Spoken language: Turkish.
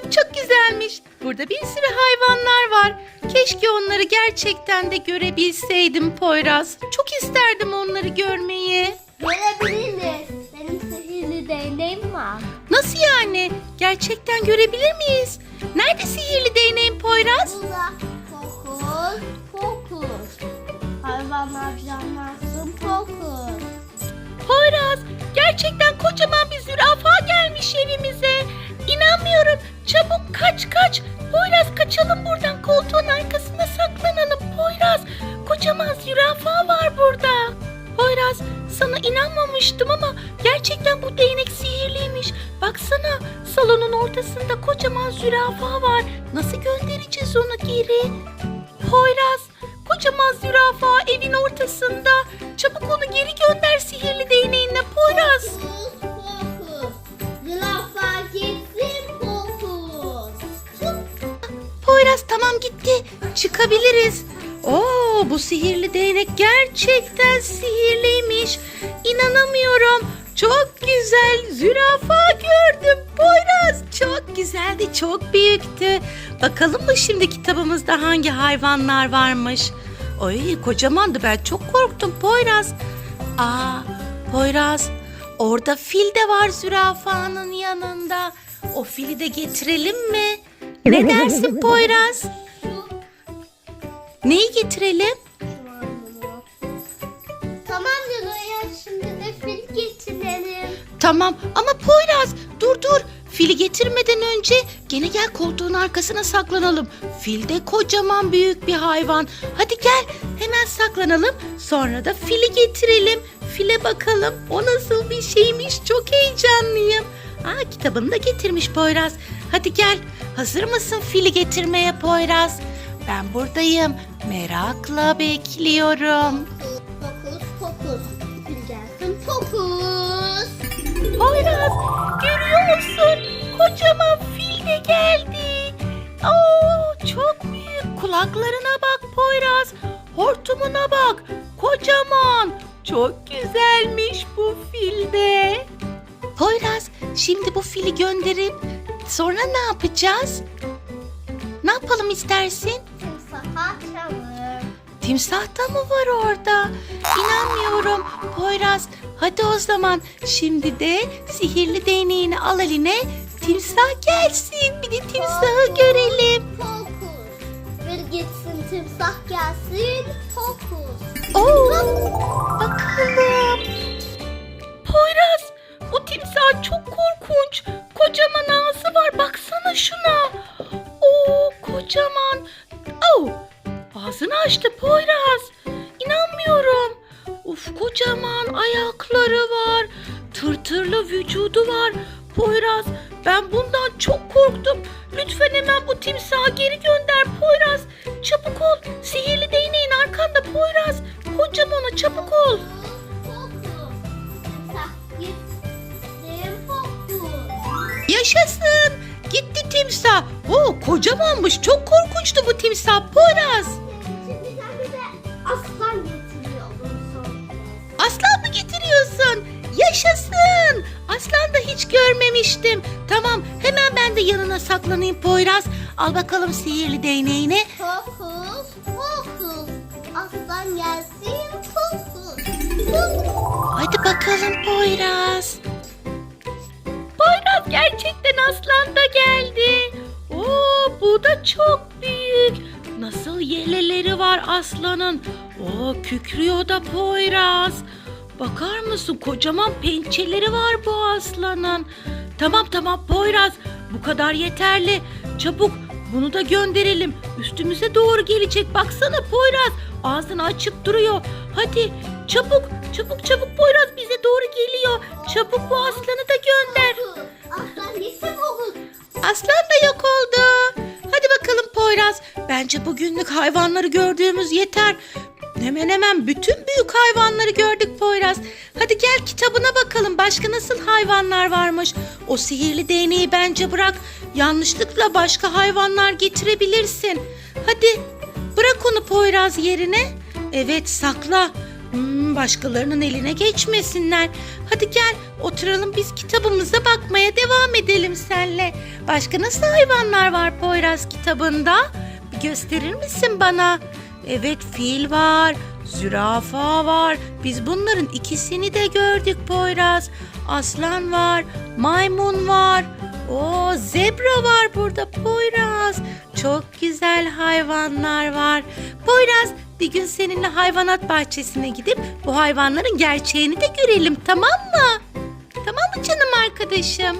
kitap çok güzelmiş. Burada bir sürü hayvanlar var. Keşke onları gerçekten de görebilseydim Poyraz. Çok isterdim onları görmeyi. Görebiliriz. Benim sihirli değneğim var. Nasıl yani? Gerçekten görebilir miyiz? Nerede sihirli değneğin Poyraz? Burada fokus, fokus. Hayvanlar canlansın fokus. Poyraz, gerçekten kocaman bir zürafa gelmiş evimize. İnanmıyorum. Kaç kaç. Poyraz kaçalım buradan. Koltuğun arkasına saklanalım. Poyraz, kocaman zürafa var burada. Poyraz, sana inanmamıştım ama gerçekten bu değnek sihirliymiş. Baksana, salonun ortasında kocaman zürafa var. Nasıl göndereceğiz onu geri? Poyraz, kocaman zürafa evin ortasında. Çabuk onu geri gönder sihirli değneğinle Poyraz. Gitti. Çıkabiliriz. Oo bu sihirli değnek gerçekten sihirliymiş. İnanamıyorum. Çok güzel zürafa gördüm Poyraz. Çok güzeldi, çok büyüktü. Bakalım mı şimdi kitabımızda hangi hayvanlar varmış? Ay kocamandı ben çok korktum Poyraz. Aa Poyraz orada fil de var zürafanın yanında. O fili de getirelim mi? Ne dersin Poyraz? Neyi getirelim? Tamam Nilo'ya şimdi de fil getirelim. Tamam ama Poyraz dur dur. Fili getirmeden önce gene gel koltuğun arkasına saklanalım. Fil de kocaman büyük bir hayvan. Hadi gel hemen saklanalım. Sonra da fili getirelim. File bakalım. O nasıl bir şeymiş. Çok heyecanlıyım. Aa kitabını da getirmiş Poyraz. Hadi gel. Hazır mısın fili getirmeye Poyraz? Ben buradayım. Merakla bekliyorum. Fokus, fokus. Gelsin fokus. Poyraz görüyor musun? Kocaman fil de geldi. Oo, çok büyük. Kulaklarına bak Poyraz. Hortumuna bak. Kocaman. Çok güzelmiş bu fil de. Poyraz şimdi bu fili gönderip sonra ne yapacağız? Ne yapalım istersin? Timsaha çalır. Timsah da mı var orada? İnanmıyorum. Poyraz hadi o zaman şimdi de sihirli değneğini al eline. Timsah gelsin. Bir de timsahı görelim. Fokus. Fil gitsin timsah gelsin fokus. Oo, bakalım. Ağzını açtı Poyraz. İnanmıyorum. Uf kocaman ayakları var. Tırtırlı vücudu var. Poyraz ben bundan çok korktum. Lütfen hemen bu timsahı geri gönder Poyraz. Çabuk ol. Sihirli değneğin arkanda Poyraz. Kocamana çabuk ol. Yaşasın. Gitti timsah. Oo kocamanmış. Çok korkunçtu bu timsah Poyraz. Aslan getiriyorum sonra. Aslan mı getiriyorsun? Yaşasın. Aslan da hiç görmemiştim. Tamam hemen ben de yanına saklanayım Poyraz. Al bakalım sihirli değneğini. Fokus, fokus. Aslan gelsin fokus. Hadi bakalım Poyraz. Poyraz gerçekten aslan da geldi. Oo bu da çok yeleleri var aslanın. Oo kükrüyor da Poyraz. Bakar mısın kocaman pençeleri var bu aslanın. Tamam tamam Poyraz bu kadar yeterli. Çabuk bunu da gönderelim. Üstümüze doğru gelecek. Baksana Poyraz ağzını açıp duruyor. Hadi çabuk çabuk çabuk Poyraz bize doğru geliyor. Çabuk bu aslanı da gönder. Aslan gitsin fokus. Aslan da yok Bence bugünlük hayvanları gördüğümüz yeter. Hemen hemen bütün büyük hayvanları gördük Poyraz. Hadi gel kitabına bakalım başka nasıl hayvanlar varmış. O sihirli değneği bence bırak. Yanlışlıkla başka hayvanlar getirebilirsin. Hadi bırak onu Poyraz yerine. Evet sakla. Hmm, başkalarının eline geçmesinler. Hadi gel oturalım biz kitabımıza bakmaya devam edelim senle. Başka nasıl hayvanlar var Poyraz kitabında? Gösterir misin bana? Evet fil var, zürafa var. Biz bunların ikisini de gördük Poyraz. Aslan var, maymun var. O zebra var burada Poyraz. Çok güzel hayvanlar var. Poyraz bir gün seninle hayvanat bahçesine gidip bu hayvanların gerçeğini de görelim tamam mı? Tamam mı canım arkadaşım?